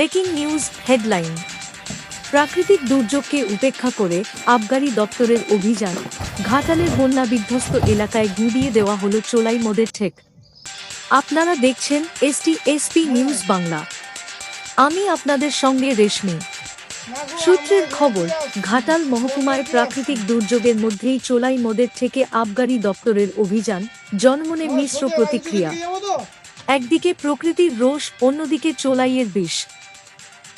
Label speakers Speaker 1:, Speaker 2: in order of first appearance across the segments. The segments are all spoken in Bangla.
Speaker 1: Breaking news headline. প্রাকৃতিক দুর্যোগকে উপেক্ষা করে আবগারি দপ্তরের অভিযান। ঘাটালের বন্যা বিধ্বস্ত এলাকায় গুঁড়িয়ে দেওয়া হলো চোলাই মদের ঠেক। আপনারা দেখছেন এসটি এসপি নিউজ বাংলা। আমি আপনাদের সঙ্গে রেশমি। সূত্রের খবর, ঘাটাল মহকুমায় প্রাকৃতিক দুর্যোগের মধ্যেই চোলাই মদের থেকে আবগারি দপ্তরের অভিযান জনমনে মিশ্র প্রতিক্রিয়া। একদিকে প্রকৃতির রোষ, অন্যদিকে চোলাইয়ের বিষ।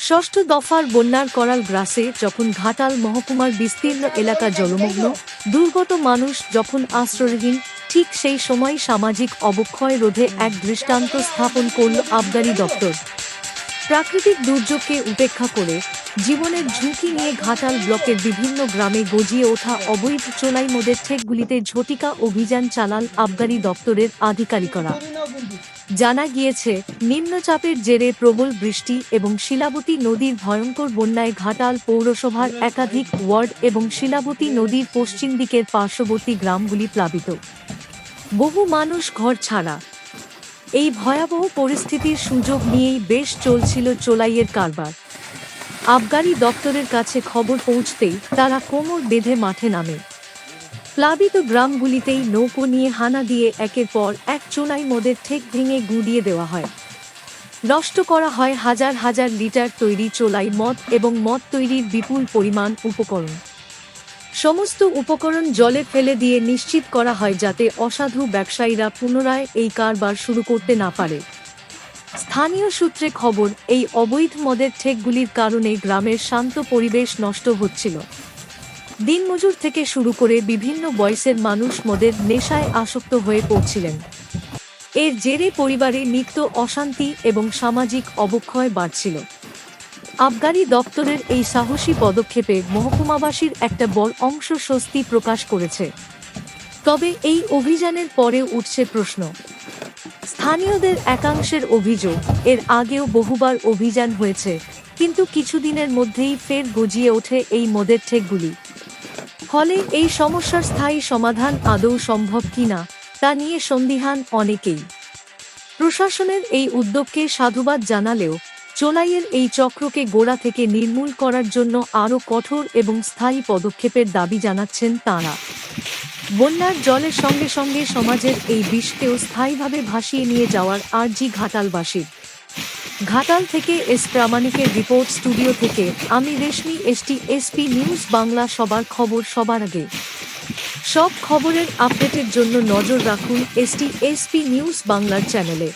Speaker 1: ষষ্ঠ দফার বন্যার করাল গ্রাসে যখন ঘাটাল মহকুমার বিস্তীর্ণ এলাকা জলমগ্ন, দুর্গত মানুষ যখন আশ্রয়হীন, ঠিক সেই সময় সামাজিক অবক্ষয় রোধে এক দৃষ্টান্ত স্থাপন করল আবগারি দপ্তর। প্রাকৃতিক দুর্যোগকে উপেক্ষা করে জীবনের ঝুঁকি নিয়ে ঘাটাল ব্লকের বিভিন্ন গ্রামে গজিয়ে ওঠা অবৈধ চোলাই মদের ঠেকগুলিতে ঝটিকা অভিযান চালান আবগারি দপ্তরের আধিকারিকরা। জানা গিয়েছে, নিম্নচাপের জেরে প্রবল বৃষ্টি এবং শিলাবতী নদীর ভয়ঙ্কর বন্যায় ঘাটাল পৌরসভার একাধিক ওয়ার্ড এবং শিলাবতী নদীর পশ্চিম দিকের পার্শ্ববর্তী গ্রামগুলি প্লাবিত। বহু মানুষ ঘর ছাড়া। এই ভয়াবহ পরিস্থিতির সুযোগ নিয়েই বেশ চলছিল চোলাইয়ের কারবার। আবগারি দপ্তরের কাছে খবর পৌঁছতেই তারা কোমর বেঁধে মাঠে নামে। প্লাবিত গ্রামগুলিতেই নৌকো নিয়ে হানা দিয়ে একের পর এক চোলাই মদের ঠেক ভেঙে গুঁড়িয়ে দেওয়া হয়। নষ্ট করা হয় হাজার হাজার লিটার তৈরি চোলাই মদ এবং মদ তৈরির বিপুল পরিমাণ উপকরণ। সমস্ত উপকরণ জলে ফেলে দিয়ে নিশ্চিত করা হয় যাতে অসাধু ব্যবসায়ীরা পুনরায় এই কারবার শুরু করতে না পারে। স্থানীয় সূত্রে খবর, এই অবৈধ মদের ঠেকগুলির কারণে গ্রামের শান্ত পরিবেশ নষ্ট হচ্ছিল। দিনমজুর থেকে শুরু করে বিভিন্ন বয়সের মানুষ মদের নেশায় আসক্ত হয়ে পড়ছিলেন। এর জেরে পরিবারে নিত্য অশান্তি এবং সামাজিক অবক্ষয় বাড়ছিল। আবগারি দপ্তরের এই সাহসী পদক্ষেপে মহকুমাবাসীর একটা বড় অংশ স্বস্তি প্রকাশ করেছে। তবে এই অভিযানের পরে উঠছে প্রশ্ন স্থানীয়দের একাংশের অভিযোগ, এর আগেও বহুবার অভিযান হয়েছে, কিন্তু কিছুদিনের মধ্যেই ফের গজিয়ে ওঠে এই মদের ঠেকগুলি। ফলে এই সমস্যার স্থায়ী সমাধান আদৌ সম্ভব কিনা, তা নিয়ে সন্দিহান অনেকেই। প্রশাসনের এই উদ্যোগকে সাধুবাদ জানালেও, চোলাইয়ের এই চক্রকে গোড়া থেকে নির্মূল করার জন্য আরও কঠোর এবং স্থায়ী পদক্ষেপের দাবি জানাচ্ছেন তাঁরা। বন্যার জলের সঙ্গে সঙ্গে সমাজের এই বিষকেও স্থায়ীভাবে ভাসিয়ে নিয়ে যাওয়ার আর্জি ঘাটালবাসীর ঘাটাল থেকে এস প্রামাণিকের রিপোর্ট স্টুডিও থেকে আমি Reshmi, ST, SP news Bangla সবার খবর সবার আগে। সব খবরের আপডেটের জন্য নজর রাখুন এসটি, এসপি নিউজ বাংলার চ্যানেলে।